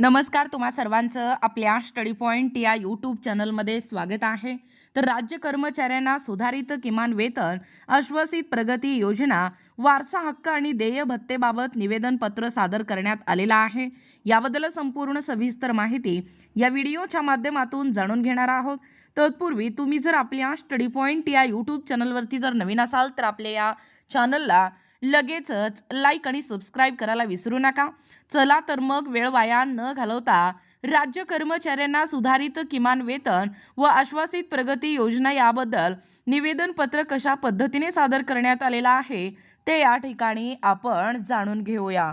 नमस्कार तुम्हा सर्वांचं. आपल्या स्टडी पॉईंट या यूट्यूब चॅनलमध्ये स्वागत आहे. तर राज्य कर्मचाऱ्यांना सुधारित किमान वेतन आश्वासित प्रगती योजना वारसा हक्क आणि देय भत्तेबाबत निवेदनपत्र सादर करण्यात आलेलं आहे. याबद्दल संपूर्ण सविस्तर माहिती या व्हिडिओच्या माध्यमातून जाणून घेणार आहोत. तत्पूर्वी तुम्ही जर आपल्या स्टडी पॉईंट या यूट्यूब चॅनलवरती जर नवीन असाल तर आपल्या या चॅनलला लगेचच लाईक आणि सबस्क्राईब करायला विसरू नका. चला तर मग वेळ वाया न घालवता राज्य कर्मचाऱ्यांना सुधारित किमान वेतन व आश्वासित प्रगती योजना याबद्दल निवेदनपत्र कशा पद्धतीने सादर करण्यात आलेलं आहे ते या ठिकाणी आपण जाणून घेऊया.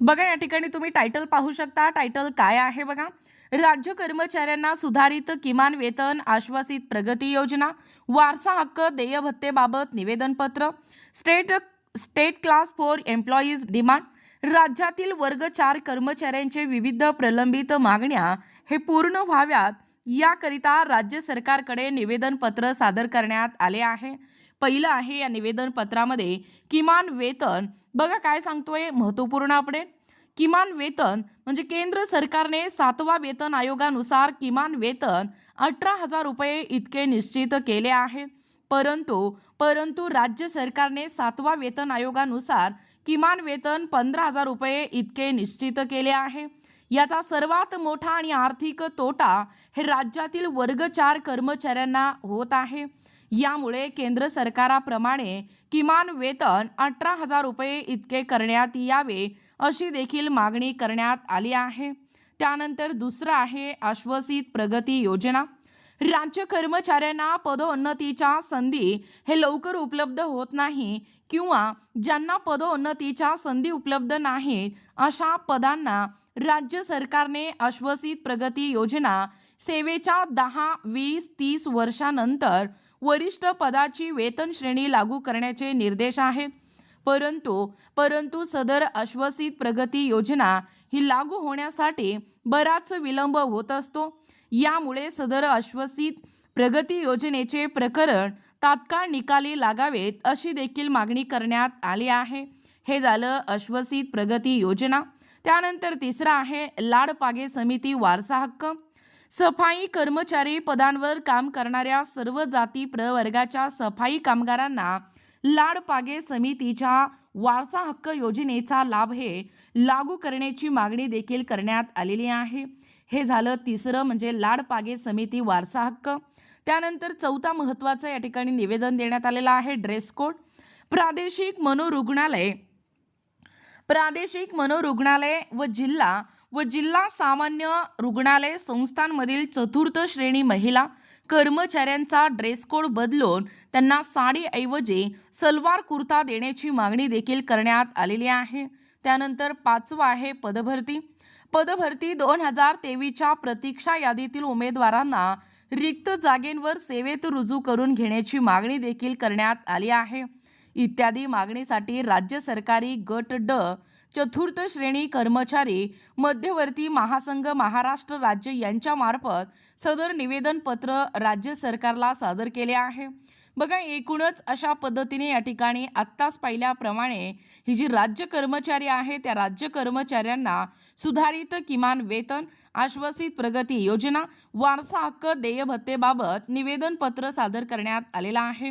बघा या ठिकाणी तुम्ही टायटल पाहू शकता. टायटल काय आहे बघा? राज्य कर्मचाऱ्यांना सुधारित किमान वेतन आश्वासित प्रगती योजना वारसा हक्क देय भत्तेबाबत निवेदनपत्र state state class four employees demand. राज्यातील वर्ग चार कर्मचाऱ्यांचे विविध प्रलंबित मागण्या हे पूर्ण व्हाव्यात याकरिता राज्य सरकारकडे निवेदनपत्र सादर करण्यात आले आहे. पहिलं आहे या निवेदनपत्रामध्ये किमान वेतन. बघा काय सांगतोय महत्त्वपूर्ण अपडेट किमान वेतन म्हणजे केंद्र सरकारने सातवा वेतन आयोगानुसार किमान वेतन अठरा हजार रुपये इतके निश्चित केले आहे. परंतु परंतु राज्य सरकारने सातवा वेतन आयोगानुसार किमान वेतन पंधरा हजार रुपये इतके निश्चित केले आहे. याचा सर्वात मोठा आणि आर्थिक तोटा हे राज्यातील वर्ग चार कर्मचाऱ्यांना होत आहे. यामुळे केंद्र सरकाराप्रमाणे किमान वेतन अठरा हजार रुपये इतके करण्यात यावे अशी देखील मागणी करण्यात आली आहे. त्यानंतर दुसरं आहे आश्वासित प्रगती योजना. राज्य कर्मचाऱ्यांना पदोन्नतीच्या संधी हे लवकर उपलब्ध होत नाही किंवा ज्यांना पदोन्नतीच्या संधी उपलब्ध नाहीत अशा पदांना राज्य सरकारने आश्वासित प्रगती योजना सेवेच्या दहा वीस तीस वर्षानंतर वरिष्ठ पदाची वेतन श्रेणी लागू करण्याचे निर्देश आहेत. परंतु परंतु सदर आश्वासित प्रगती योजना ही लागू होण्यासाठी बराच विलंब होत असतो. यामुळे सदर आश्वासित प्रगती योजनेचे प्रकरण तात्काळ निकाली लागावेत अशी देखील मागणी करण्यात आली आहे. हे झालं आश्वासित प्रगती योजना. त्यानंतर तिसरं आहे लाडपागे समिती वारसा हक्क. सफाई कर्मचारी पदांवर काम करणाऱ्या सर्व जाती प्रवर्गाच्या सफाई कामगारांना लाडपागे समितीच्या वारसा हक्क योजनेचा लाभ हे लागू करण्याची मागणी देखील करण्यात आलेली आहे. हे झालं तिसरं म्हणजे लाडपागे समिती वारसा हक्क. त्यानंतर चौथा महत्त्वाचं या ठिकाणी निवेदन देण्यात आलेलं आहे ड्रेस कोड. प्रादेशिक मनोरुग्णालय. प्रादेशिक मनोरुग्णालय व जिल्हा व जिल्हा सामान्य रुग्णालय संस्थांमधील चतुर्थ श्रेणी महिला कर्मचाऱ्यांचा ड्रेस कोड बदलून त्यांना साडीऐवजी सलवार कुर्ता देण्याची मागणी देखील करण्यात आलेली आहे. त्यानंतर पाचवा आहे पदभरती. पदभरती दोन हजार तेवीसच्या प्रतीक्षा यादीतील उमेदवारांना रिक्त जागेंवर सेवेत रुजू करून घेण्याची मागणी देखील करण्यात आली आहे. इत्यादी मागणीसाठी राज्य सरकारी गट ड चतुर्थ श्रेणी कर्मचारी मध्यवर्ती महासंघ महाराष्ट्र राज्य यांच्यामार्फत सदर निवेदनपत्र राज्य सरकारला सादर केले आहे. बघा एकूणच अशा पद्धतीने या ठिकाणी आत्ताच पाहिल्याप्रमाणे ही जी राज्य कर्मचारी आहे त्या राज्य कर्मचाऱ्यांना सुधारित किमान वेतन आश्वासित प्रगती योजना वारसा हक्क देय भत्तेबाबत निवेदनपत्र सादर करण्यात आलेलं आहे.